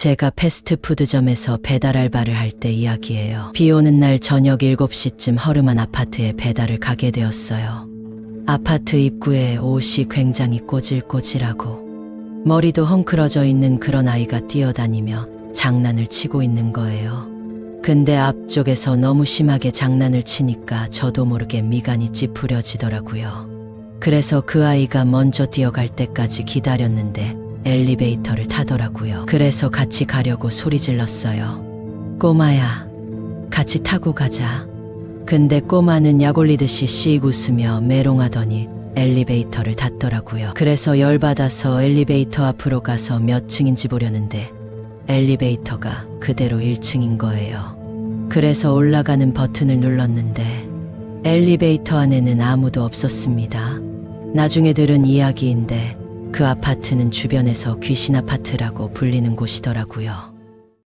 제가 패스트푸드점에서 배달 알바를 할 때 이야기예요. 비 오는 날 저녁 7시쯤 허름한 아파트에 배달을 가게 되었어요. 아파트 입구에 옷이 굉장히 꼬질꼬질하고 머리도 헝클어져 있는 그런 아이가 뛰어다니며 장난을 치고 있는 거예요. 근데 앞쪽에서 너무 심하게 장난을 치니까 저도 모르게 미간이 찌푸려지더라고요. 그래서 그 아이가 먼저 뛰어갈 때까지 기다렸는데 엘리베이터를 타더라고요. 그래서 같이 가려고 소리 질렀어요. 꼬마야, 같이 타고 가자. 근데 꼬마는 약 올리듯이 씩 웃으며 메롱하더니 엘리베이터를 닫더라고요. 그래서 열받아서 엘리베이터 앞으로 가서 몇 층인지 보려는데 엘리베이터가 그대로 1층인 거예요. 그래서 올라가는 버튼을 눌렀는데 엘리베이터 안에는 아무도 없었습니다. 나중에 들은 이야기인데 그 아파트는 주변에서 귀신 아파트라고 불리는 곳이더라고요.